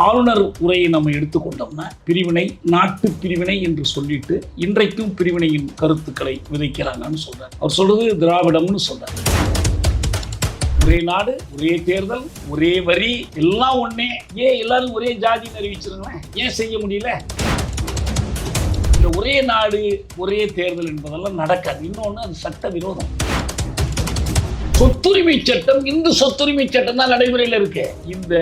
ஆளுநர் உரையை நம்ம எடுத்துக்கொண்டோம்னா பிரிவினை நாட்டு பிரிவினை என்று சொல்லிட்டு இன்றைக்கும் பிரிவினையின் கருத்துக்களை விதைக்கிறாங்கன்னு சொல்றாரு. அவர் சொல்றது திராவிடம்னு சொல்றாரு. ஒரே நாடு ஒரே தேர்தல் ஒரே வரி எல்லாம் ஒண்ணே. ஏன் எல்லாரும் ஒரே ஜாதி அறிவிச்சிருங்களேன் ஏன் செய்ய முடியல? இந்த ஒரே நாடு ஒரே தேர்தல் என்பதெல்லாம் நடக்காது. இன்னொன்று அது சட்ட விரோதம். சொத்துரிமை சட்டம் இந்து சொத்துரிமை சட்டம் தான் நடைமுறையில் இருக்கு. இந்த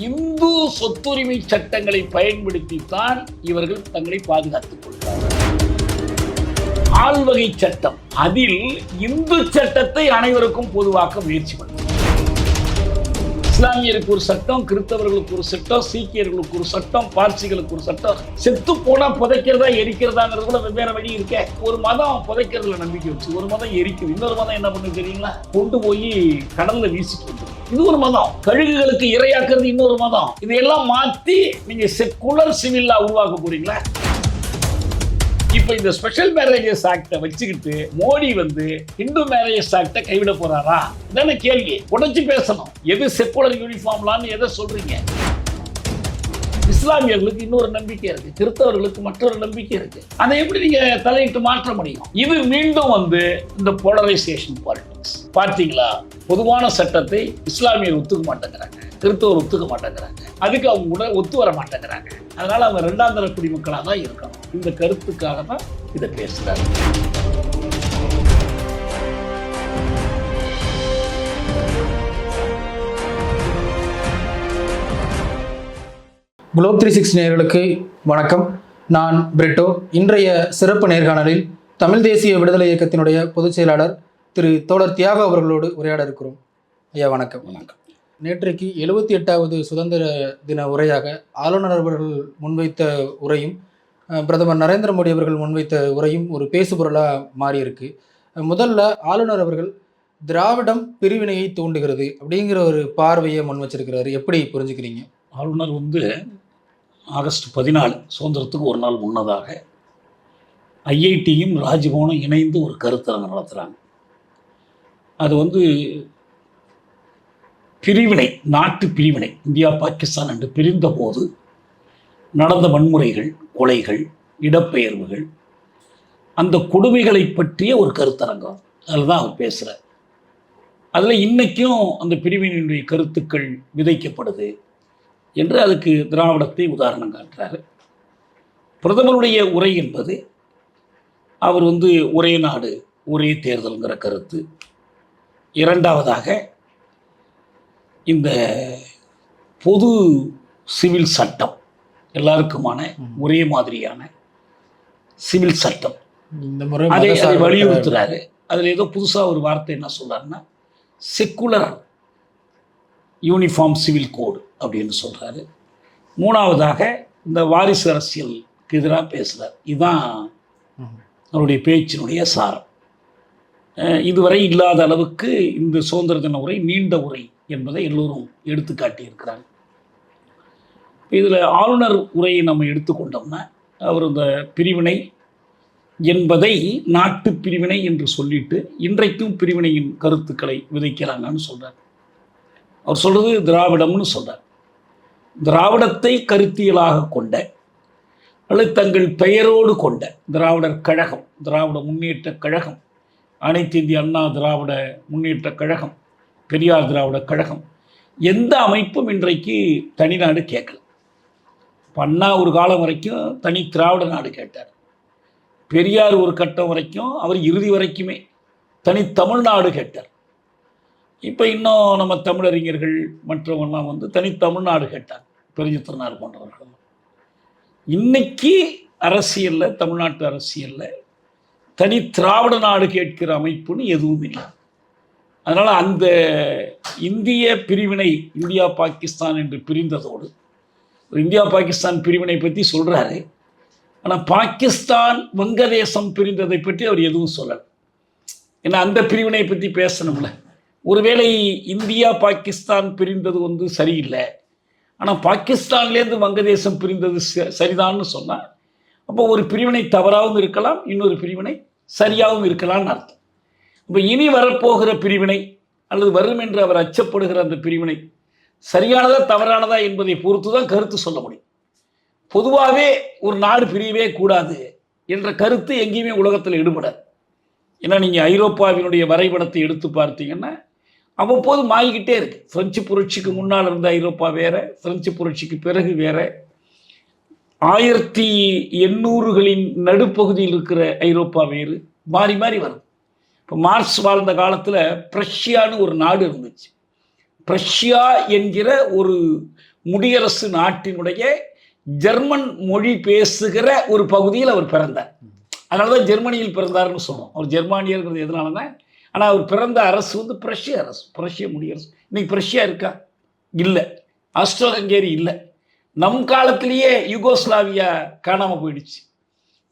இந்து சொத்துரிமை சட்டங்களை பயன்படுத்தித்தான் இவர்கள் தங்களை பாதுகாத்துக் கொள்கிறார்கள் ஆள்வகை சட்டம் அதில் இந்து சட்டத்தை அனைவருக்கும் பொதுவாக்க முயற்சி பண்ணும் இஸ்லாமியருக்கு ஒரு சட்டம் கிறிஸ்தவர்களுக்கு ஒரு சட்டம் சீக்கியர்களுக்கு ஒரு சட்டம் பார்சிகளுக்கு ஒரு சட்டம். செத்து போனா புதைக்கிறதா எரிக்கிறதாங்கிறது கூட வெவ்வேறு வழி இருக்கே. ஒரு மதம் புதைக்கிறதுல நம்பிக்கை வச்சு ஒரு மதம் எரிக்குது. இன்னொரு மதம் என்ன பண்ணு தெரியுங்களா? கொண்டு போய் கடல்ல வீசிட்டு வந்துரும். இது ஒரு மதம். கழுகுகளுக்கு இரையாக்குறது இன்னொரு மதம். இதையெல்லாம் மாத்தி நீங்க செக்குலர் சிவில்லா உருவாக்க போறீங்களா? இப்போ இந்த ஸ்பெஷல் மேரேஜஸ் ஆக்டை வச்சுக்கிட்டு மோடி வந்து இந்து மேரேஜஸ் ஆக்டை கைவிட போறாரா? இதான கேள்வி. உடச்சு பேசணும். எது செக்குலர் யூனிஃபார்ம்லான்னு எதை சொல்றீங்க? இஸ்லாமியர்களுக்கு இன்னொரு நம்பிக்கை இருக்கு. கிறிஸ்தவர்களுக்கு மற்றொரு நம்பிக்கை இருக்கு. அதை எப்படி நீங்க தலையிட்டு மாற்ற முடியும்? இது மீண்டும் வந்து இந்த போலரைசேஷன் பாலிடிக்ஸ் பார்த்தீங்களா? பொதுவான சட்டத்தை இஸ்லாமியர் ஒத்துக்க மாட்டேங்கிறாங்க. கிறிஸ்தவர் ஒத்துக்க மாட்டேங்கிறாங்க. அதுக்கு அவங்க கூட ஒத்து வர மாட்டேங்கிறாங்க. அதனால அவங்க ரெண்டாம் தர குடிமக்களாக தான் இருக்கணும். இந்த கருத்துக்காக தான் இதை பேசுறாங்க குளோப் த்ரீ சிக்ஸ் நேயர்களுக்கு வணக்கம். நான் பிரிட்டோ. இன்றைய சிறப்பு நேர்காணலில் தமிழ் தேசிய விடுதலை இயக்கத்தினுடைய பொதுச் செயலாளர் திரு தோழர் தியாகு அவர்களோடு உரையாட இருக்கிறோம். ஐயா வணக்கம். வணக்கம். நேற்றைக்கு எழுபத்தி எட்டாவது சுதந்திர தின உரையாக ஆளுநர் அவர்கள் முன்வைத்த உரையும் பிரதமர் நரேந்திர மோடி அவர்கள் முன்வைத்த உரையும் ஒரு பேசுபொருளாக மாறியிருக்கு. முதல்ல ஆளுநர் அவர்கள் திராவிடம் பிரிவினையை தூண்டுகிறது அப்படிங்கிற ஒரு பார்வையை முன் வச்சிருக்கிறாரு எப்படி புரிஞ்சுக்கிறீங்க? ஆளுநர் வந்து ஆகஸ்ட் பதினாலு சுதந்திரத்துக்கு ஒரு நாள் முன்னதாக ஐஐடியும் ராஜ்பவனும் இணைந்து ஒரு கருத்தரங்கு நடத்துகிறாங்க அது வந்து பிரிவினை நாட்டு பிரிவினை இந்தியா பாகிஸ்தான் என்று பிரிந்த போது நடந்த வன்முறைகள் கொலைகள் இடப்பெயர்வுகள் அந்த கொடுமைகளை பற்றிய ஒரு கருத்தரங்கம். அதில் தான் அவர் பேசுகிறார் அதில் இன்றைக்கும் அந்த பிரிவினுடைய கருத்துக்கள் விதைக்கப்படுது என்று அதுக்கு திராவிடத்தை உதாரணம் காட்டுறாரு. பிரதமருடைய உரை என்பது அவர் வந்து ஒரே நாடு ஒரே தேர்தலுங்கிற கருத்து. இரண்டாவதாக இந்த பொது சிவில் சட்டம் எல்லாருக்குமான ஒரே மாதிரியான சிவில் சட்டம். இந்த முறை அதை வலியுறுத்துறாரு. அதில் ஏதோ புதுசாக ஒரு வார்த்தை என்ன சொல்றாருன்னா செக்குலர் யூனிஃபார்ம் சிவில் கோடு அப்படின்னு சொல்றாரு. மூணாவதாக இந்த வாரிசு அரசியலுக்கு எதிராக பேசுறார். இதுதான். அவருடைய பேச்சினுடைய சாரம். இதுவரை இல்லாத அளவுக்கு இந்த சுதந்திர தின உரை நீண்ட உரை என்பதை எல்லோரும் எடுத்து காட்டியிருக்கிறாங்க இதில் ஆளுநர் உரையை நம்ம எடுத்துக்கொண்டோம்னா அவர் இந்த பிரிவினை என்பதை நாட்டு பிரிவினை என்று சொல்லிட்டு இன்றைக்கும் பிரிவினையின் கருத்துக்களை விதைக்கிறாங்கன்னு சொல்கிறார் அவர் சொல்கிறது திராவிடம்னு சொல்கிறார் திராவிடத்தை கருத்தியலாக கொண்ட அல்லது தங்கள் பெயரோடு கொண்ட திராவிடர் கழகம் திராவிட முன்னேற்ற கழகம் அனைத்து இந்திய அண்ணா திராவிட முன்னேற்ற கழகம் பெரியார் திராவிட கழகம் எந்த அமைப்பும் இன்றைக்கு தனிநாடு கேட்கல. பண்ணா ஒரு காலம் வரைக்கும் தனி திராவிட நாடு கேட்டார். பெரியார் ஒரு கட்டம் வரைக்கும் அவர் இறுதி வரைக்குமே தனி தமிழ்நாடு கேட்டார். இப்போ இன்னும் நம்ம தமிழறிஞர்கள் மற்றவங்கெல்லாம் வந்து தனி தமிழ்நாடு கேட்டார் பெருஞ்சித்திரனார் போன்றவர்கள் இன்னைக்கு அரசியலில் தமிழ்நாட்டு அரசியலில் தனி திராவிட நாடு கேட்கிற அமைப்புன்னு எதுவும் இல்லை. அதனால் அந்த இந்திய பிரிவினை இந்தியா பாகிஸ்தான் என்று பிரிந்ததோடு இந்தியா பாகிஸ்தான் பிரிவினை பற்றி சொல்கிறாரு ஆனால் பாகிஸ்தான் வங்கதேசம் பிரிந்ததை பற்றி அவர் எதுவும் சொல்லலை. ஏன்னா அந்த பிரிவினை பற்றி பேசணும்ல. ஒருவேளை இந்தியா பாகிஸ்தான் பிரிந்தது வந்து சரியில்லை. ஆனால் பாகிஸ்தான்லேருந்து வங்கதேசம் பிரிந்தது ச- சரிதான்னு சொன்னால் அப்போ ஒரு பிரிவினை தவறாகவும் இருக்கலாம் இன்னொரு பிரிவினை சரியாகவும் இருக்கலாம்னு அர்த்தம். இப்போ இனி வரப்போகிற பிரிவினை அல்லது வரும் என்று அவர் அச்சப்படுகிற அந்த பிரிவினை சரியானதா தவறானதா என்பதை பொறுத்து தான் கருத்து சொல்ல முடியும். பொதுவாகவே ஒரு நாடு பிரியவே கூடாது என்ற கருத்து எங்கேயுமே உலகத்தில் ஈடுபடாது. ஏன்னா நீங்கள் ஐரோப்பாவினுடைய வரைபடத்தை எடுத்து பார்த்தீங்கன்னா அவ்வப்போது மாறிக்கிட்டே இருக்கு. பிரெஞ்சு புரட்சிக்கு முன்னால் இருந்த ஐரோப்பா வேற பிரெஞ்சு புரட்சிக்கு பிறகு வேற. ஆயிரத்தி எண்ணூறுகளின் நடுப்பகுதியில் இருக்கிற ஐரோப்பா வேறு மாறி மாறி வரும் இப்போ மார்க்ஸ் வாழ்ந்த காலத்தில் பிரஷ்யான்னு ஒரு நாடு இருந்துச்சு. ரஷ்யா என்கிற ஒரு முடியரசு நாட்டினுடைய ஜெர்மன் மொழி பேசுகிற ஒரு பகுதியில் அவர் பிறந்தார். அதனால தான் ஜெர்மனியில் பிறந்தார்னு சொன்னோம். அவர் ஜெர்மானியர்ங்கிறது எதனால தான் ஆனால் அவர் பிறந்த அரசு வந்து பிரஷ்ய அரசு பிரஷ்ய முடியரசு. இன்னைக்கு பிரஷ்யா இருக்கா? இல்லை. ஆஸ்ட்ரோ ஹங்கேரி இல்லை. நம் காலத்திலேயே யுகோஸ்லாவியா காணாமல் போயிடுச்சு.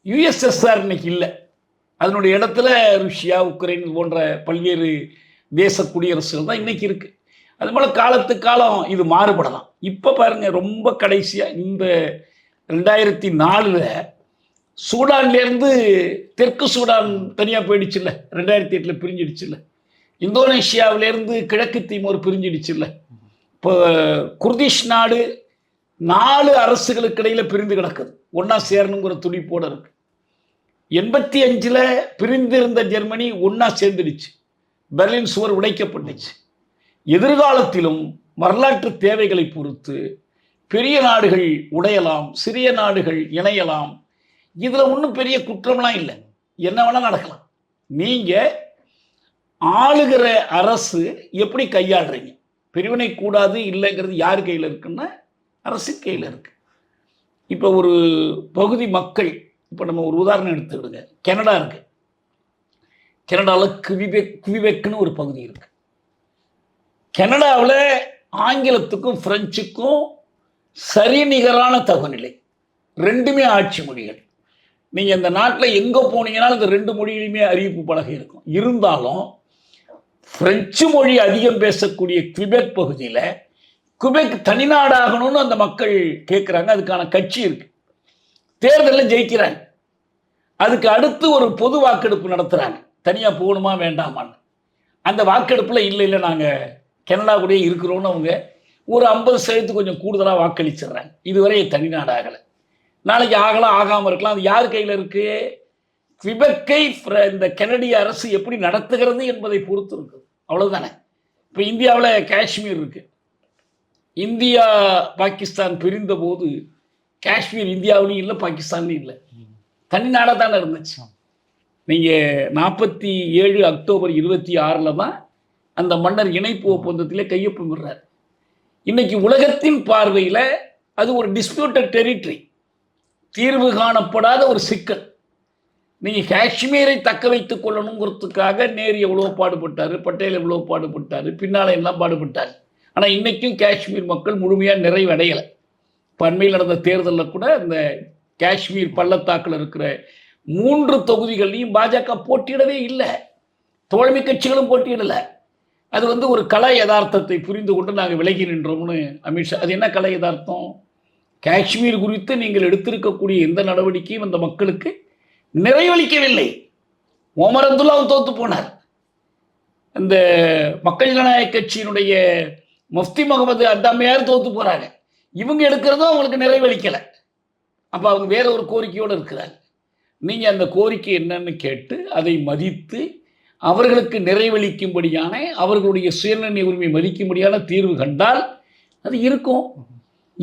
யுஎஸ்எஸ்ஆர் இன்னைக்கு இல்லை. அதனுடைய இடத்துல ருஷ்யா உக்ரைன் போன்ற பல்வேறு தேச குடியரசுகள் தான் இன்னைக்கு இருக்குது அது போல் காலத்து காலம் இது மாறுபடலாம். இப்போ பாருங்க ரொம்ப கடைசியாக இந்த ரெண்டாயிரத்தி நாலில் சூடான்லேருந்து தெற்கு சூடான் தனியாக போயிடுச்சுல்ல ரெண்டாயிரத்தி எட்டில் பிரிஞ்சிடுச்சுல்ல. இந்தோனேஷியாவிலேருந்து கிழக்கு தீமோர் பிரிஞ்சிடுச்சுல்ல. இப்போ குர்திஷ் நாடு நாலு அரசுகளுக்கு இடையில் பிரிந்து கிடக்குது. ஒன்றா சேரணுங்கிற துடிப்போடு இருக்கு. எண்பத்தி அஞ்சில் பிரிந்திருந்த ஜெர்மனி ஒன்றா சேர்ந்துடுச்சு. பெர்லின் சுவர் உடைக்கப்பட்டுச்சு. எதிர்காலத்திலும் வரலாற்று தேவைகளை பொறுத்து பெரிய நாடுகள் உடையலாம் சிறிய நாடுகள் இணையலாம். இதில் ஒன்றும் பெரிய குற்றம்லாம் இல்லை. என்ன வேணால் நடக்கலாம். நீங்கள் ஆளுகிற அரசு எப்படி கையாளுறீங்க? பிரிவினை கூடாது இல்லைங்கிறது யார் கையில் இருக்குன்னா அரசு கையில் இருக்கு. இப்போ ஒரு பகுதி மக்கள் இப்போ நம்ம ஒரு உதாரணம் எடுத்துக்கிடுங்க. கனடா இருக்குது கனடாவில் குவிபெக் குவிபெக்குன்னு ஒரு பகுதி இருக்குது கனடாவில் ஆங்கிலத்துக்கும் பிரெஞ்சுக்கும் சரிநிகரான தகுநிலை ரெண்டுமே ஆட்சி மொழிகள். நீங்கள் இந்த நாட்டில் எங்கே போனீங்கனாலும் இந்த ரெண்டு மொழியிலுமே அறிவிப்பு பலகை இருக்கும். இருந்தாலும் பிரெஞ்சு மொழி அதிகம் பேசக்கூடிய குபெக் பகுதியில் குபெக் தனிநாடாகணும்னு அந்த மக்கள் கேட்குறாங்க அதுக்கான கட்சி இருக்கு. தேர்தலில் ஜெயிக்கிறாங்க. அதுக்கு அடுத்து ஒரு பொது வாக்கெடுப்பு நடத்துகிறாங்க தனியாக போகணுமா வேண்டாமான்னு. அந்த வாக்கெடுப்பில் இல்லை இல்லை நாங்கள் கனடா கூடயே இருக்கிறோன்னு அவங்க ஒரு ஐம்பது சதவீதத்துக்கு கொஞ்சம் கூடுதலாக வாக்களிச்சிடுறாங்க. இதுவரை தனிநாடாகலை நாளைக்கு ஆகலாம் ஆகாமல் இருக்கலாம். அது யார் கையில் இருக்கு? குவிபெக்கை இந்த கெனடிய அரசு எப்படி நடத்துகிறது என்பதை பொறுத்து இருக்குது. அவ்வளோதானே இப்போ இந்தியாவில் காஷ்மீர் இருக்கு. இந்தியா பாகிஸ்தான் பிரிந்த போது காஷ்மீர் இந்தியாவிலையும் இல்லை பாகிஸ்தான்லையும் இல்லை. தனிநாடாக தானே இருந்துச்சு. நீங்கள் நாற்பத்தி ஏழு அக்டோபர் இருபத்தி ஆறில் தான் அந்த மன்னர் இணைப்பு ஒப்பந்தத்திலே கையொப்பமிடுறார். இன்னைக்கு உலகத்தின் பார்வையில் அது ஒரு டிஸ்பியூட்டட் டெரிட்டரி தீர்வு காணப்படாத ஒரு சிக்கல். நீங்கள் காஷ்மீரை தக்க வைத்துக் கொள்ளணுங்கிறதுக்காக நேரு எவ்வளோ பாடுபட்டார் பட்டேல் எவ்வளோ பாடுபட்டார் பின்னால் எல்லாம் பாடுபட்டார். ஆனால் இன்னைக்கும் காஷ்மீர் மக்கள் முழுமையாக நிறைவடையலை. பண்மையில் நடந்த தேர்தலில் கூட இந்த காஷ்மீர் பள்ளத்தாக்கில் இருக்கிற மூன்று தொகுதிகள்லையும் பாஜக போட்டியிடவே இல்லை. தோழமை கட்சிகளும் போட்டியிடலை. அது வந்து ஒரு கலை யதார்த்தத்தை புரிந்து கொண்டு நாங்கள் விலகி நின்றோம்னு அமித்ஷா அது என்ன கலை யதார்த்தம்? காஷ்மீர் குறித்து நீங்கள் எடுத்திருக்கக்கூடிய எந்த நடவடிக்கையும் அந்த மக்களுக்கு நிறைவளிக்கவில்லை. ஓமர் அப்துல்லாவும் தோத்து போனார். இந்த மக்கள் ஜனநாயக கட்சியினுடைய முஃப்தி முகமது அத்தாமையார் தோத்து போறாங்க. இவங்க எடுக்கிறதும் அவங்களுக்கு நிறைவளிக்கலை. அப்போ அவங்க வேற ஒரு கோரிக்கையோடு இருக்கிறாங்க. நீங்கள் அந்த கோரிக்கை என்னன்னு கேட்டு அதை மதித்து அவர்களுக்கு நிறைவளிக்கும்படியான அவர்களுடைய சுயநிர்ணய உரிமை மதிக்கும்படியான தீர்வு கண்டால் அது இருக்கும்.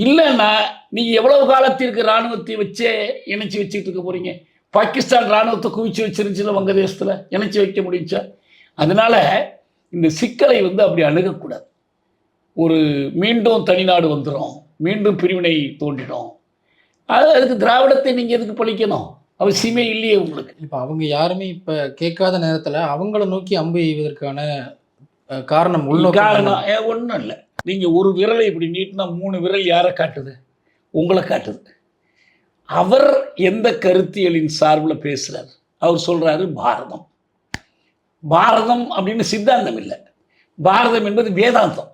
இல்லைன்னா நீங்கள் எவ்வளவு காலத்திற்கு இராணுவத்தை வச்சே இணைச்சி வச்சுக்கிட்டு இருக்க போறீங்க? பாகிஸ்தான் இராணுவத்தை குவிச்சு வச்சிருந்துச்சுல வங்கதேசத்தில் இணைச்சி வைக்க முடிஞ்சா? அதனால இந்த சிக்கலை வந்து அப்படி அணுகக்கூடாது. ஒரு மீண்டும் தனிநாடு வந்துடும் மீண்டும் பிரிவினை தோன்றிடும். அது அதுக்கு திராவிடத்தை நீங்கள் எதுக்கு பழிக்கணும்? அவசியமே இல்லையே உங்களுக்கு. இப்போ அவங்க யாருமே இப்போ கேட்காத நேரத்தில் அவங்கள நோக்கி அம்பு எய்வதற்கான காரணம் உள்நோக்கம் காரணம் ஒன்றும் இல்லை. நீங்கள் ஒரு விரலை இப்படி நீட்டினா மூணு விரல் யாரை காட்டுது? உங்களை காட்டுது. அவர் எந்த கருத்தியலின் சார்பில் பேசுறார்? அவர் சொல்றாரு பாரதம். பாரதம் அப்படின்னு சித்தாந்தம் இல்லை. பாரதம் என்பது வேதாந்தம்.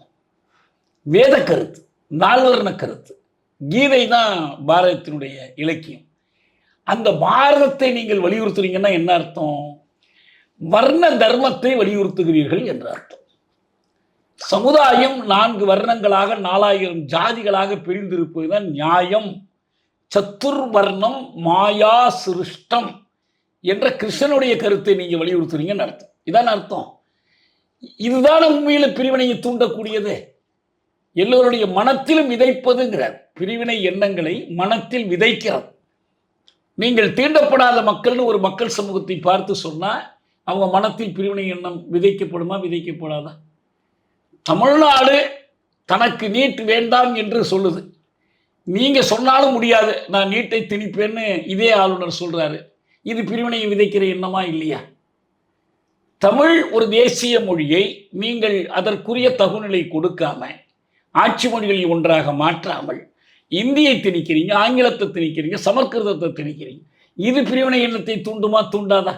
வேத கருத்து நால்வர்ண கருத்து. கீதை தான் பாரதத்தினுடைய இலக்கியம். அந்த பாரதத்தை நீங்கள் வலியுறுத்துறீங்கன்னா என்ன அர்த்தம்? வர்ண தர்மத்தை வலியுறுத்துகிறீர்கள் என்ற அர்த்தம். சமுதாயம் நான்கு வர்ணங்களாக நாலாயிரம் ஜாதிகளாக பிரிந்திருப்பதுதான் நியாயம். சத்துர்வர்ணம் மாயா சிருஷ்டம் என்ற கிருஷ்ணனுடைய கருத்தை நீங்கள் வலியுறுத்துறீங்கன்னு அர்த்தம். இதான் அர்த்தம். இதுதான் உண்மையில பிரிவினையை தூண்டக்கூடியது. எல்லோருடைய மனத்திலும் விதைப்பதுங்கிறார். பிரிவினை எண்ணங்களை மனத்தில் விதைக்கிறது. நீங்கள் தீண்டப்படாத மக்கள்னு ஒரு மக்கள் சமூகத்தை பார்த்து சொன்னால் அவங்க மனத்தில் பிரிவினை எண்ணம் விதைக்கப்படுமா விதைக்கப்படாதா? தமிழ்நாடு தனக்கு நீட் வேண்டாம் என்று சொல்லுது. நீங்கள் சொன்னாலும் முடியாது நான் நீட்டை திணிப்பேன்னு இதே ஆளுநர் சொல்கிறாரு இது பிரிவினையை விதைக்கிற எண்ணமா இல்லையா? தமிழ் ஒரு தேசிய மொழியை நீங்கள் அதற்குரிய தகுநிலை கொடுக்காம ஆட்சி மொழிகளை ஒன்றாக மாற்றாமல் இந்தியை திணிக்கிறீங்க ஆங்கிலத்தை திணிக்கிறீங்க சமஸ்கிருதத்தை திணிக்கிறீங்க. இது பிரிவினை எண்ணத்தை தூண்டுமா தூண்டாதா?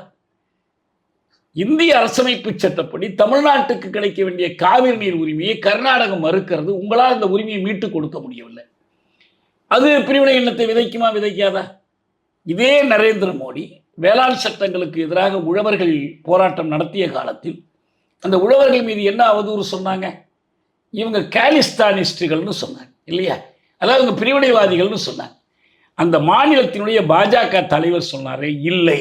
இந்திய அரசமைப்பு சட்டப்படி தமிழ்நாட்டுக்கு கிடைக்க வேண்டிய காவிரி நீர் உரிமையை கர்நாடகம் மறுக்கிறது. உங்களால் அந்த உரிமையை மீட்டுக் கொடுக்க முடியவில்லை. அது பிரிவினை எண்ணத்தை விதைக்குமா விதைக்காதா? இதே நரேந்திர மோடி வேளாண் சட்டங்களுக்கு எதிராக உழவர்கள் போராட்டம் நடத்திய காலத்தில் அந்த உழவர்கள் மீது என்ன அவதூறு சொன்னாங்க? இவங்க கேலிஸ்தானிஸ்டுகள்னு சொன்னாங்க இல்லையா? அதாவது இவங்க பிரிவினைவாதிகள்னு சொன்னாங்க. அந்த மாநிலத்தினுடைய பாஜக தலைவர் சொன்னார் இல்லை.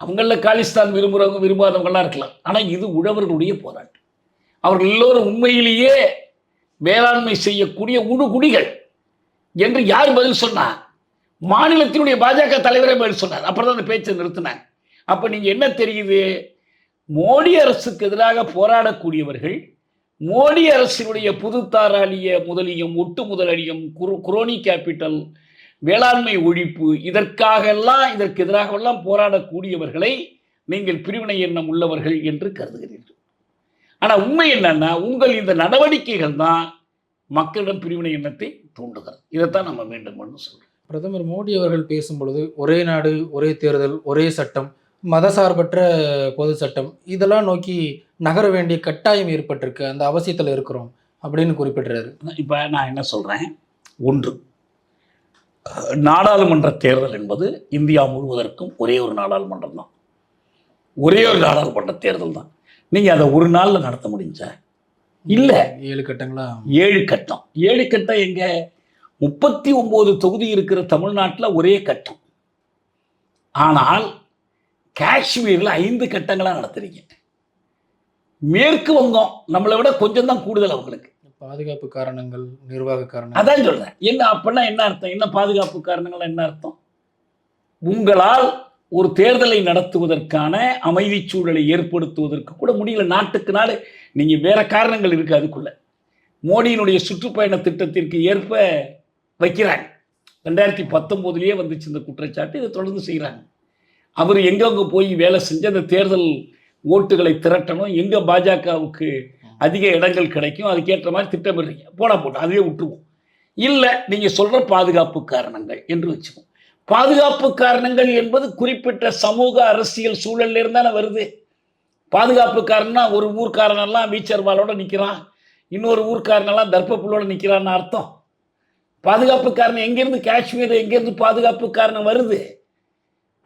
அவங்களில் காலிஸ்தான் விரும்புகிறவங்க விரும்பாதவங்களாம் இருக்கலாம். ஆனால் இது உழவர்களுடைய போராட்டம். அவர்கள் எல்லோரும் உண்மையிலேயே வேளாண்மை செய்யக்கூடிய உடுகுடிகள் என்று யார் பதில் சொன்னா? மாநிலத்தினுடைய பாஜக தலைவரே பதில் சொன்னார். அப்புறம் தான் அந்த பேச்சை நிறுத்தினாங்க. அப்போ நீங்கள் என்ன தெரியுது? மோடி அரசுக்கு எதிராக போராடக்கூடியவர்கள் மோடி அரசினுடைய புதுத்தாராளிய முதலியம் ஒட்டு முதலடியம் குரோ குரோனி கேபிட்டல் வேளாண்மை ஒழிப்பு இதற்காகெல்லாம் இதற்கு எதிராகவெல்லாம் போராடக்கூடியவர்களை நீங்கள் பிரிவினை எண்ணம் உள்ளவர்கள் என்று கருதுகிறீர்கள். ஆனால் உண்மை என்னன்னா உங்கள் இந்த நடவடிக்கைகள் தான் மக்களிடம் பிரிவினை எண்ணத்தை தூண்டுகிறது. இதைத்தான் நம்ம மீண்டும் ஒன்று சொல்கிறோம் பிரதமர் மோடி அவர்கள் பேசும்பொழுது ஒரே நாடு ஒரே தேர்தல் ஒரே சட்டம் மதசார்பற்ற பொது சட்டம். இதெல்லாம் நோக்கி நகர வேண்டிய கட்டாயம் ஏற்பட்டிருக்கு. அந்த அவசியத்தில் இருக்கிறோம் அப்படின்னு குறிப்பிடுறாரு. இப்போ நான் என்ன சொல்கிறேன் ஒன்று. நாடாளுமன்ற தேர்தல் என்பது இந்தியா முழுவதற்கும் ஒரே ஒரு நாடாளுமன்றம் தான். ஒரே ஒரு நாடாளுமன்ற தேர்தல் தான். நீங்கள் அதை ஒரு நாளில் நடத்த முடிஞ்சா? இல்லை. ஏழு கட்டங்களா? ஏழு கட்டம். ஏழு கட்டம் எங்க? முப்பத்தி ஒன்பது தொகுதி இருக்கிற தமிழ்நாட்டில் ஒரே கட்டம். ஆனால் காஷ்மீரில் ஐந்து கட்டங்களாக நடத்துறீங்க. மேற்கு வங்கம் நம்மளை விட கொஞ்சம் தான் கூடுதல் அவங்களுக்கு. பாதுகாப்பு காரணங்கள் நிர்வாக காரணங்கள். அதான் சொல்றேன். என்ன அப்படின்னா என்ன அர்த்தம்? என்ன பாதுகாப்பு காரணங்கள் என்ன அர்த்தம்? உங்களால் ஒரு தேர்தலை நடத்துவதற்கான அமைதி சூழலை ஏற்படுத்துவதற்கு கூட முடியல. நாட்டுக்கு நாடு நீங்க வேற காரணங்கள் இருக்கு அதுக்குள்ள. மோடியினுடைய சுற்றுப்பயண திட்டத்திற்கு ஏற்ப வைக்கிறாங்க. ரெண்டாயிரத்தி பத்தொம்போதுலேயே வந்துச்சு இந்த குற்றச்சாட்டு. இதை தொடர்ந்து செய்கிறாங்க அவர் எங்கெங்க போய் வேலை செஞ்சு அந்த தேர்தல் ஓட்டுகளை திரட்டணும்? எங்கே பாஜகவுக்கு அதிக இடங்கள் கிடைக்கும்? அதுக்கேற்ற மாதிரி திட்டமிடுறீங்க. போனா போட்டோம் அதையே விட்டுருவோம். இல்லை நீங்கள் சொல்கிற பாதுகாப்பு காரணங்கள் என்று வச்சுக்கோம் பாதுகாப்பு காரணங்கள் என்பது குறிப்பிட்ட சமூக அரசியல் சூழல்ல இருந்தானே வருது. பாதுகாப்பு காரணம்னா ஒரு ஊர்க்காரனெல்லாம் வீச்சர்வாலோட நிற்கிறான் இன்னொரு ஊர்க்காரனெல்லாம் தர்ப்பப்புள்ளோட நிற்கிறான்னு அர்த்தம். பாதுகாப்பு காரணம் எங்கேருந்து காஷ்மீர் எங்கேருந்து பாதுகாப்பு காரணம் வருது?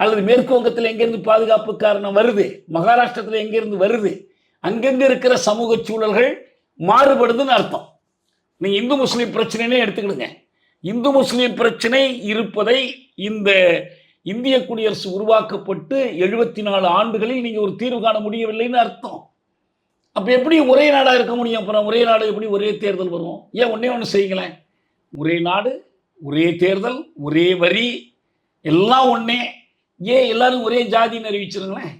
அல்லது மேற்கு வங்கத்தில் எங்கேருந்து பாதுகாப்பு காரணம் வருது? மகாராஷ்டிரத்தில் எங்கேருந்து வருது? அங்கங்கே இருக்கிற சமூக சூழல்கள் மாறுபடுதுன்னு அர்த்தம். நீங்க இந்து முஸ்லீம் பிரச்சனைனே எடுத்துக்கிடுங்க. இந்து முஸ்லீம் பிரச்சனை இருப்பதை இந்த இந்திய குடியரசு உருவாக்கப்பட்டு எழுபத்தி நாலு ஆண்டுகளில் நீங்க ஒரு தீர்வு காண முடியவில்லைன்னு அர்த்தம். அப்ப எப்படி ஒரே நாடா இருக்க முடியும்? அப்புறம் ஒரே நாடு எப்படி ஒரே தேர்தல் வரும்? ஏன் ஒன்னே ஒன்று செய்யுங்களேன். ஒரே நாடு ஒரே தேர்தல் ஒரே வரி எல்லாம் ஒன்றே ஏன் எல்லாரும் ஒரே ஜாதின்னு அறிவிச்சிருங்களேன்?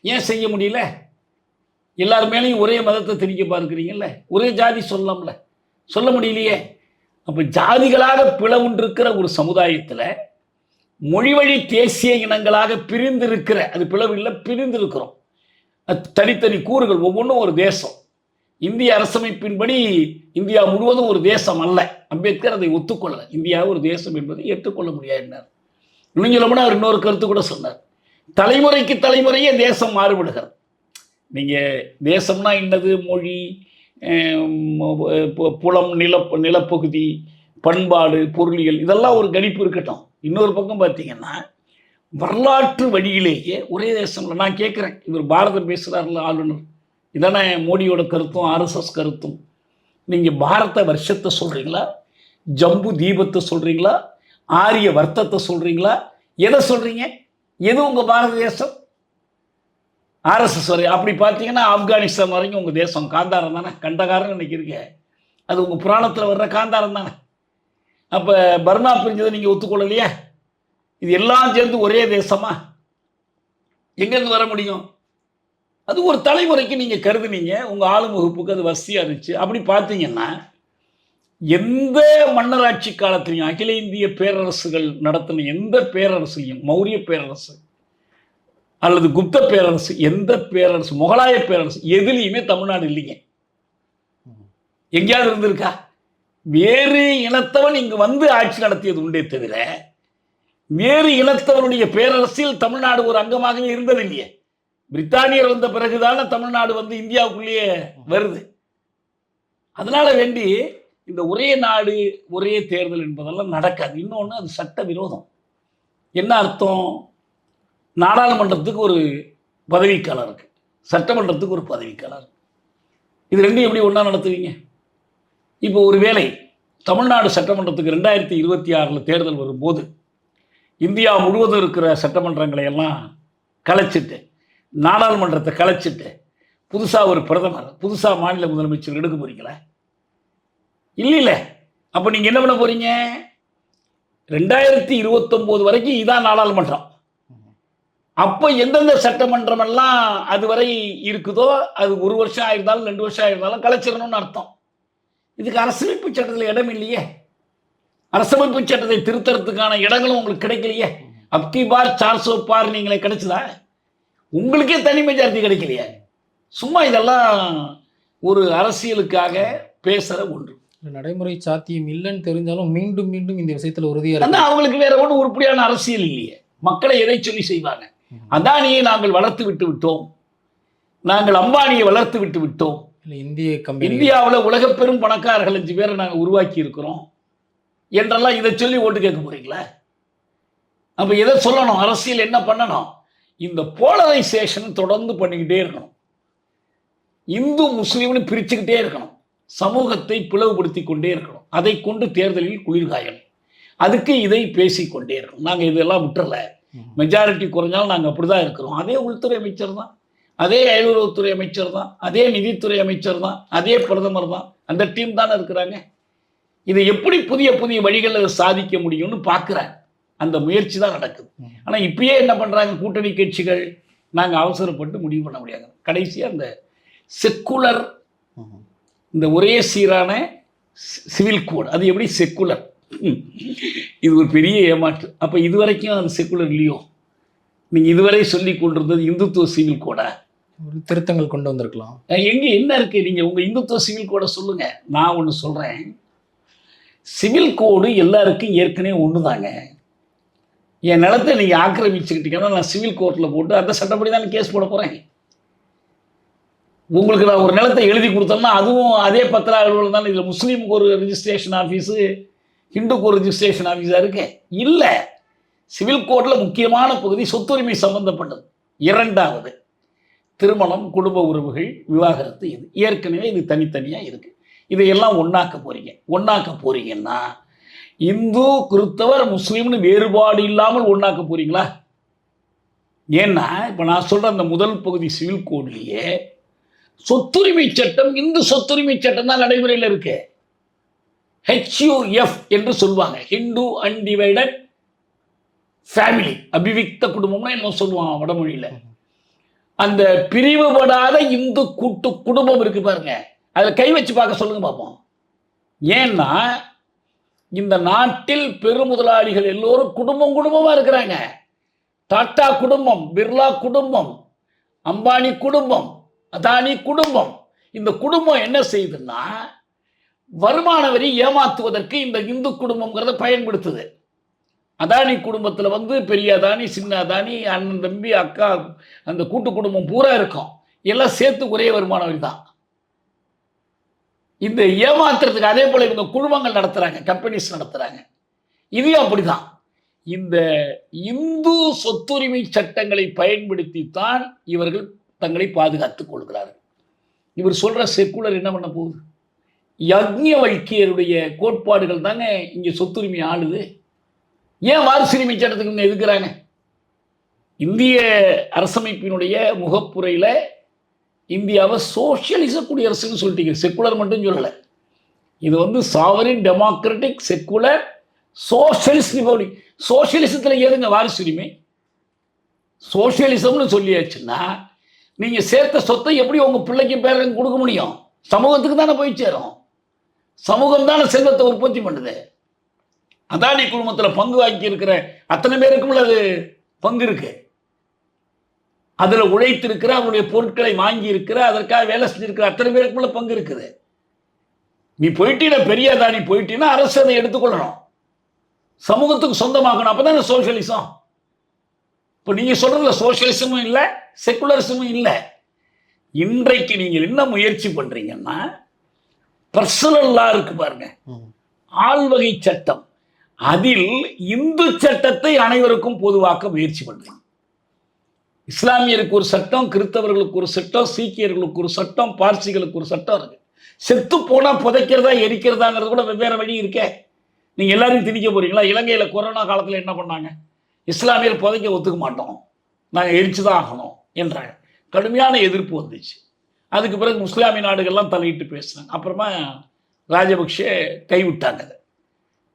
ஏன் செய்ய முடியல? எல்லார் மேலேயும் ஒரே மதத்தை திணிக்க பார்க்குறீங்கல்ல? ஒரே ஜாதி சொல்லலாம்ல. சொல்ல முடியலையே. அப்போ ஜாதிகளாக பிளவுண்டிருக்கிற ஒரு சமுதாயத்தில் மொழி வழி தேசிய இனங்களாக பிரிந்திருக்கிற அது பிளவு இல்லை பிரிந்திருக்கிறோம். அது தனித்தனி கூறுகள் ஒவ்வொன்றும் ஒரு தேசம். இந்திய அரசமைப்பின்படி இந்தியா முழுவதும் ஒரு தேசம் அல்ல. அம்பேத்கர் அதை ஒத்துக்கொள்ள இந்தியா ஒரு தேசம் என்பதை ஏற்றுக்கொள்ள முடியாது இன்னும் அவர் இன்னொரு கருத்து கூட சொன்னார். தலைமுறைக்கு தலைமுறையே தேசம் மாறுபடுகிறது. நீங்கள் தேசம்னா என்னது மொழி பு- புலம் நில நிலப்பகுதி பண்பாடு பொருளியல் இதெல்லாம் ஒரு கணிப்பு இருக்கட்டும். இன்னொரு பக்கம் பார்த்தீங்கன்னா வரலாற்று வழியிலேயே ஒரே தேசம்ல நான் கேட்குறேன் இவர் பாரதம் பேசுகிறார்ல ஆளுநர். இதானே மோடியோட கருத்தும் ஆர்எஸ்எஸ் கருத்தும். நீங்கள் பாரத வருஷத்தை சொல்கிறீங்களா ஜம்பு தீபத்தை சொல்கிறீங்களா ஆரிய வர்த்தத்தை சொல்கிறீங்களா எதை சொல்கிறீங்க எது உங்கள் பாரத தேசம்? ஆர்எஸ்எஸ் வரை. அப்படி பார்த்தீங்கன்னா ஆப்கானிஸ்தான் வரைக்கும் உங்கள் தேசம் காந்தாரம் தானே? கண்டகாரம் நினைக்கிறீங்க. அது உங்கள் புராணத்தில் வர்ற காந்தாரம் தானே? அப்போ பர்மா பிரிஞ்சதை நீங்கள் ஒத்துக்கொள்ளலையா? இது எல்லாம் சேர்ந்து ஒரே தேசமா? எங்கேருந்து வர முடியும்? அது ஒரு தலைமுறைக்கு நீங்கள் கருதுனீங்க. உங்கள் ஆளுமுகப்புக்கு அது வசதியாக இருந்துச்சு. அப்படி பார்த்தீங்கன்னா எந்த மன்னராட்சி காலத்திலையும் அகில இந்திய பேரரசுகள் நடத்தின எந்த பேரரசுலையும் மௌரிய பேரரசு அல்லது குப்த பேரரசு எந்த பேரரசு முகலாய பேரரசு எதுலேயுமே தமிழ்நாடு இல்லைங்க. எங்கேயாவது இருந்திருக்கா? வேறு இனத்தவன் இங்கு வந்து ஆட்சி நடத்தியது உண்டே தவிர வேறு இனத்தவனுடைய பேரரசில் தமிழ்நாடு ஒரு அங்கமாகவே இருந்தது இல்லையே பிரித்தானியர் வந்த பிறகுதான தமிழ்நாடு வந்து இந்தியாவுக்குள்ளேயே வருது. அதனால வேண்டி இந்த ஒரே நாடு ஒரே தேர்தல் என்பதெல்லாம் நடக்காது. இன்னொன்று அது சட்ட விரோதம் என்ன அர்த்தம்? நாடாளுமன்றத்துக்கு ஒரு பதவிக்காலம் இருக்குது சட்டமன்றத்துக்கு ஒரு பதவிக்காலம் இருக்குது இது ரெண்டும் எப்படி ஒன்றா நடத்துவீங்க? இப்போ ஒரு வேளை தமிழ்நாடு சட்டமன்றத்துக்கு ரெண்டாயிரத்தி இருபத்தி ஆறில் தேர்தல் வரும்போது இந்தியா முழுவதும் இருக்கிற சட்டமன்றங்களை எல்லாம் கலைச்சிட்டு நாடாளுமன்றத்தை கலைச்சிட்டு புதுசாக ஒரு பிரதமர் புதுசாக மாநில முதலமைச்சர் எடுக்க போகிறீங்களா இல்லை இல்லை அப்போ நீங்கள் என்ன பண்ண போகிறீங்க ரெண்டாயிரத்தி இருபத்தொம்போது வரைக்கும் இதான் நாடாளுமன்றம். அப்போ எந்தெந்த சட்டமன்றம் எல்லாம் அதுவரை இருக்குதோ அது ஒரு வருஷம் ஆயிருந்தாலும் ரெண்டு வருஷம் ஆயிருந்தாலும் கலைச்சிடணும்னு அர்த்தம். இதுக்கு அரசமைப்பு சட்டத்தில் இடம் இல்லையே. அரசமைப்பு சட்டத்தை திருத்தறதுக்கான இடங்களும் உங்களுக்கு கிடைக்கலையே. அப்கி பார் சார் சோ பார் நீங்களே கிடைச்சதா? உங்களுக்கே தனி மெஜாரிட்டி கிடைக்கலையே. சும்மா இதெல்லாம் ஒரு அரசியலுக்காக பேசுகிற ஒன்று. நடைமுறை சாத்தியம் இல்லைன்னு தெரிஞ்சாலும் மீண்டும் மீண்டும் இந்த விஷயத்துல உறுதியா ஆனா இருக்கு அவங்களுக்கு வேற ஒன்றும் உருப்படியான அரசியல் இல்லையே. மக்களை எதை சொல்லி செய்வாங்க? அதானியை நாங்கள் வளர்த்து விட்டு விட்டோம். நாங்கள் அம்பானியை வளர்த்து விட்டு விட்டோம். இல்ல இந்திய கம்பெனி. இந்தியாவில் உலக பெரும் பணக்காரர்கள் அஞ்சு பேரை நாங்கள் உருவாக்கி இருக்கிறோம். என்றெல்லாம் இதை சொல்லி ஓட்டு கேட்க போறீங்களா? அப்போ எதை சொல்லணும்? அரசியல் என்ன பண்ணணும்? இந்த போலரைசேஷன் தொடர்ந்து பண்ணிக்கிட்டே இருக்கணும். இந்து முஸ்லீம்னு பிரிச்சுக்கிட்டே இருக்கணும். சமூகத்தை பிளவுபடுத்தி கொண்டே இருக்கணும். அதை கொண்டு தேர்தலில் குளிர்காயணும் அதுக்கு இதை பேசிக்கொண்டே இருக்கணும். நாங்கள் இதெல்லாம் விட்டுறல. மெஜாரிட்டி குறைஞ்சாலும் நாங்கள் அப்படி தான் இருக்கிறோம். அதே உள்துறை அமைச்சர் தான் அதே அயலுறவுத்துறை அமைச்சர் தான் அதே நிதித்துறை அமைச்சர் தான் அதே பிரதமர் தான் அந்த டீம் தானே இருக்கிறாங்க. இதை எப்படி புதிய புதிய வழிகளில் சாதிக்க முடியும்னு பார்க்குறேன். அந்த முயற்சி தான் நடக்குது. ஆனால் இப்பயே என்ன பண்ணுறாங்க கூட்டணி கட்சிகள் நாங்கள் அவசரப்பட்டு முடிவு பண்ண முடியாது. கடைசியாக அந்த செக்குலர் இந்த ஒரே சீரான சிவில் கோட். அது எப்படி? செக்குலர் இது ஒரு பெரிய ஏமாற்று. அப்போ இதுவரைக்கும் அது செக்குலர் இல்லையோ? நீங்கள் இதுவரை சொல்லி கொண்டிருந்தது இந்துத்துவ சிவில் கோடா? ஒரு திருத்தங்கள் கொண்டு வந்திருக்கலாம். எங்கே என்ன இருக்கு? நீங்கள் உங்கள் இந்துத்துவ சிவில் கோடை சொல்லுங்க. நான் ஒன்று சொல்கிறேன் சிவில் கோடு எல்லாருக்கும் ஏற்கனவே ஒன்று தாங்க என் நிலத்தை நீங்கள் ஆக்கிரமிச்சுக்கிட்டீங்கன்னா நான் சிவில் கோர்ட்டில் போட்டு அந்த சட்டப்படி தான் கேஸ் போட போகிறேன் உங்களுக்கு நான் ஒரு நிலத்தை எழுதி கொடுத்தோம்னா அதுவும் அதே பத்திர அலுவலகம் தான் இதில் முஸ்லீமுக்கு ஒரு ரிஜிஸ்ட்ரேஷன் ஆஃபீஸு ஹிந்துக்கு ஒரு ரிஜிஸ்ட்ரேஷன் ஆஃபீஸாக இருக்கு. இல்லை சிவில் கோர்ட்டில் முக்கியமான பகுதி சொத்துரிமை சம்பந்தப்பட்டது. இரண்டாவது திருமணம் குடும்ப உறவுகள் விவாகரத்து இது. ஏற்கனவே இது தனித்தனியாக இருக்குது இதையெல்லாம் ஒன்றாக்க போகிறீங்க ஒன்றாக்க போகிறீங்கன்னா இந்து கிறிஸ்தவர் முஸ்லீம்னு வேறுபாடு இல்லாமல் ஒன்றாக்க போகிறீங்களா ஏன்னா இப்போ நான் சொல்கிற அந்த முதல் பகுதி சிவில் கோட்லேயே சொத்துரிமை சட்டம் இந்து சொத்துரிமை சட்டம் தான் நடைமுறையில் இருக்கு. ஹெச்யூஎஃப் என்று சொல்லுவாங்க. ஹிந்து அன்டிவைடட் ஃபேமிலி அபிவிக்த குடும்பம்னா என்ன சொல்லுவான் வடமொழியில். அந்த பிரிவுபடாத இந்து கூட்டு குடும்பம் இருக்கு பாருங்க. அதில் கை வச்சு பார்க்க சொல்லுங்க பார்ப்போம் ஏன்னா இந்த நாட்டில் பெருமுதலாளிகள் எல்லோரும் குடும்பம் குடும்பமாக இருக்கிறாங்க. டாட்டா குடும்பம் பிர்லா குடும்பம் அம்பானி குடும்பம் அதானி குடும்பம். இந்த குடும்பம் என்ன செய்யுதுன்னா வருமான வரி ஏமாத்துவதற்கு இந்த இந்து குடும்பங்கிறத பயன்படுத்துது. அதானி குடும்பத்தில் வந்து பெரிய அதானி சின்ன அதானி அண்ணன் தம்பி அக்கா அந்த கூட்டு குடும்பம் பூரா இருக்கும். எல்லாம் சேர்த்து ஒரே வருமான வரி தான். இந்த ஏமாத்துறதுக்கு அதே போல இவங்க குழுமங்கள் நடத்துறாங்க கம்பெனிஸ் நடத்துறாங்க. இதையும் அப்படிதான். இந்த இந்து சொத்துரிமை சட்டங்களை பயன்படுத்தித்தான் இவர்கள் தங்களை பாதுகாத்துக் கொள்கிறார்கள். இவர் சொல்ற செக்குலர் என்ன பண்ண போகுது? யக்ஞவல்கியருடைய கோட்பாடுகள் தாங்க இங்கே சொத்துரிமை ஆளுது. ஏன் வாரிசுரிமை சட்டத்துக்கு எதுக்குறாங்க? இந்திய அரசமைப்பினுடைய முகப்புரையில் இந்தியாவை சோசியலிச குடியரசுன்னு சொல்லிட்டீங்க. செக்குலர் மட்டும் சொல்லலை. இது வந்து sovereign democratic secular socialist republic சோஷியலிசத்தில் ஏதுங்க வாரிசுரிமை? சோஷியலிசம்னு சொல்லியாச்சுன்னா நீங்கள் சேர்த்த சொத்தை எப்படி உங்கள் பிள்ளைக்கு பேரன் கொடுக்க முடியும்? சமூகத்துக்கு தானே போய் சேரும். சமூகம் தானே செல்வத்தை உற்பத்தி பண்ணுது. அதானி குழுமத்தில் பங்கு வாங்கி இருக்கிற அத்தனை பேருக்கும் அது பங்கு இருக்கு. அதில் உழைத்திருக்கிற அவனுடைய பொருட்களை வாங்கி இருக்கிற அதற்காக வேலை செஞ்சிருக்கிற அத்தனை பேருக்குள்ள பங்கு இருக்குது. நீ போயிட்டீன பெரிய அதானி போயிட்டீன்னா அரசு அதை எடுத்துக்கொள்ளணும். சமூகத்துக்கு சொந்தமாகணும் அப்போ தானே சோஷியலிசம் இப்போ நீங்கள் சொல்றதுல சோஷியலிசமும் இல்லை செக்குலரிசமும் இல்லை. இன்றைக்கு நீங்கள் என்ன முயற்சி பண்றீங்கன்னா பர்சனல் லா இருக்கு பாருங்க. ஆள்வகை சட்டம். அதில் இந்து சட்டத்தை அனைவருக்கும் பொதுவாக்க முயற்சி பண்றீங்க. இஸ்லாமியருக்கு ஒரு சட்டம் கிறிஸ்தவர்களுக்கு ஒரு சட்டம் சீக்கியர்களுக்கு ஒரு சட்டம் பார்சிகளுக்கு ஒரு சட்டம் இருக்கு. செத்து போனா புதைக்கிறதா எரிக்கிறதாங்கிறது கூட வெவ்வேறு வழி இருக்கே. நீங்க எல்லாரையும் திணிக்க போறீங்களா? இலங்கையில கொரோனா காலத்துல என்ன பண்ணாங்க? இஸ்லாமியர் புதைக்க ஒத்துக்க மாட்டோம். நாங்கள் எரிச்சு தான் ஆகணும் என்ற கடுமையான எதிர்ப்பு வந்துச்சு. அதுக்கு பிறகு முஸ்லாமிய நாடுகள்லாம் தலையிட்டு பேசினாங்க. அப்புறமா ராஜபக்ஷே கைவிட்டாங்க அதை.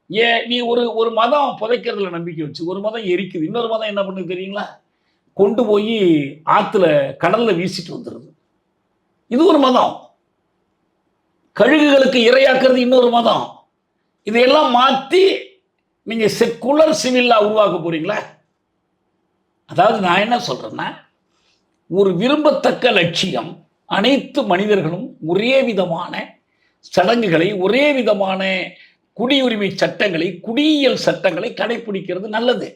ஏன் நீ ஒரு ஒரு மதம் புதைக்கிறதுல நம்பிக்கை வச்சு ஒரு மதம் எரிக்குது இன்னொரு மதம் என்ன பண்ணுது தெரியுங்களா? கொண்டு போய் ஆற்றுல கடலில் வீசிட்டு வந்துடுது இது ஒரு மதம். கழுகுகளுக்கு இரையாக்குறது இன்னொரு மதம். இதையெல்லாம் மாற்றி நீங்கள் செக்குலர் சிவில்லா உருவாக்க போறீங்களா? அதாவது நான் என்ன சொல்றேன்னா ஒரு விரும்பத்தக்க லட்சியம் அனைத்து மனிதர்களும் ஒரே விதமான சடங்குகளை ஒரே விதமான குடியுரிமை சட்டங்களை குடியியல் சட்டங்களை கடைபிடிக்கிறது நல்லது.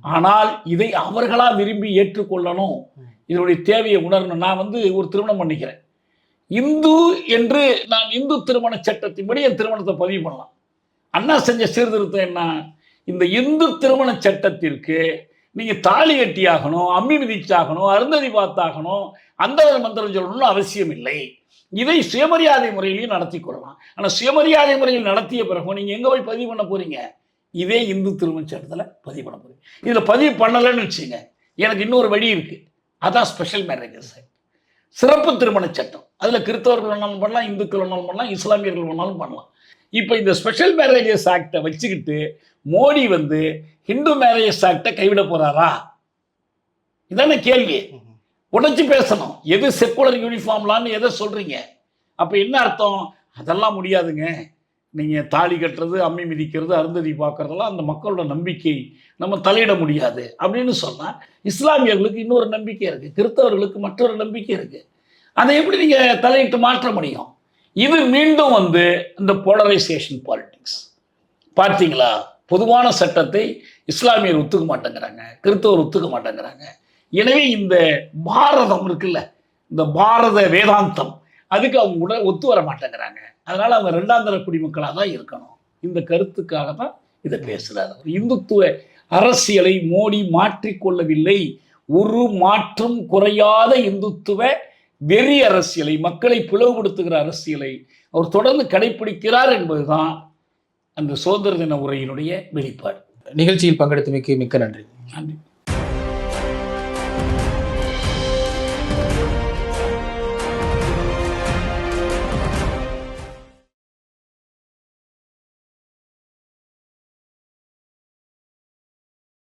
ஆனால் இதை அவர்களா விரும்பி ஏற்றுக்கொள்ளணும். இதனுடைய தேவையை உணரணும். நான் வந்து ஒரு திருமணம் பண்ணிக்கிறேன். இந்து என்று நான் இந்து திருமண சட்டத்தின்படி என் திருமணத்தை பதிவு பண்ணலாம். அண்ணா செஞ்ச சீர்திருத்தம் என்ன? இந்த இந்து திருமண சட்டத்திற்கு நீங்கள் தாலி கட்டியாகணும் அம்மி மிதிச்சாகணும் அருந்ததி பார்த்தாகணும் அந்த மந்திரம் சொல்லணும்னு அவசியம் இல்லை. இதை சுயமரியாதை முறையிலையும் நடத்தி கொள்ளலாம். ஆனால் சுயமரியாதை முறையில் நடத்திய பிறகு நீங்கள் எங்கே போய் பதிவு பண்ண போகிறீங்க இதே இந்து திருமண சட்டத்தில் பதிவு பண்ண போகிறீங்க இதில் பதிவு பண்ணலைன்னு வச்சுங்க எனக்கு இன்னொரு வழி இருக்குது அதான் ஸ்பெஷல் மேரேஜஸ் சிறப்பு திருமண சட்டம். அதில் கிறிஸ்தவர்கள் வேணாலும் பண்ணலாம் இந்துக்கள் வேணாலும் பண்ணலாம் இஸ்லாமியர்கள் வேணாலும் பண்ணலாம். இப்போ இந்த ஸ்பெஷல் மேரேஜஸ் ஆக்டை வச்சுக்கிட்டு மோடி வந்து ஹிந்து மேரேஜஸ் ஆக்டை கைவிட போகிறாரா இதான கேள்வி. உடைச்சு பேசணும். எது செக்குலர் யூனிஃபார்ம்லான்னு எதை சொல்கிறீங்க அப்போ என்ன அர்த்தம்? அதெல்லாம் முடியாதுங்க. நீங்கள் தாலி கட்டுறது அம்மி மிதிக்கிறது அருந்ததி பார்க்குறதெல்லாம் அந்த மக்களோட நம்பிக்கை. நம்ம தலையிட முடியாது. அப்படின்னு சொன்னால் இஸ்லாமியர்களுக்கு இன்னொரு நம்பிக்கை இருக்குது கிறிஸ்தவர்களுக்கு மற்றொரு நம்பிக்கை இருக்குது அதை எப்படி நீங்கள் தலையிட்டு மாற்ற முடியும்? இது மீண்டும் வந்து இந்த போலரைசேஷன் பாலிட்டிக்ஸ் பார்த்தீங்களா? பொதுவான சட்டத்தை இஸ்லாமியர் ஒத்துக்க மாட்டேங்கிறாங்க கிறிஸ்தவர் ஒத்துக்க மாட்டேங்கிறாங்க. எனவே இந்த பாரதம் இருக்குல்ல இந்த பாரத வேதாந்தம் அதுக்கு அவங்க உட ஒத்து வர மாட்டேங்கிறாங்க. அதனால் அவங்க ரெண்டாந்தர குடிமக்களாக தான் இருக்கணும். இந்த கருத்துக்காக தான் இதை பேசுகிறார் இந்துத்துவ அரசியலை மோடி மாற்றிக்கொள்ளவில்லை. ஒரு மாற்றம் குறையாத இந்துத்துவ வெறி அரசியலை மக்களை பிளவுபடுத்துகிற அரசியலை அவர் தொடர்ந்து கடைபிடிக்கிறார் என்பதுதான் அந்த சுதந்திர தின உரையினுடைய வெளிப்பாடு. நிகழ்ச்சியில் பங்கெடுத்தமைக்கு மிக்க நன்றி. நன்றி.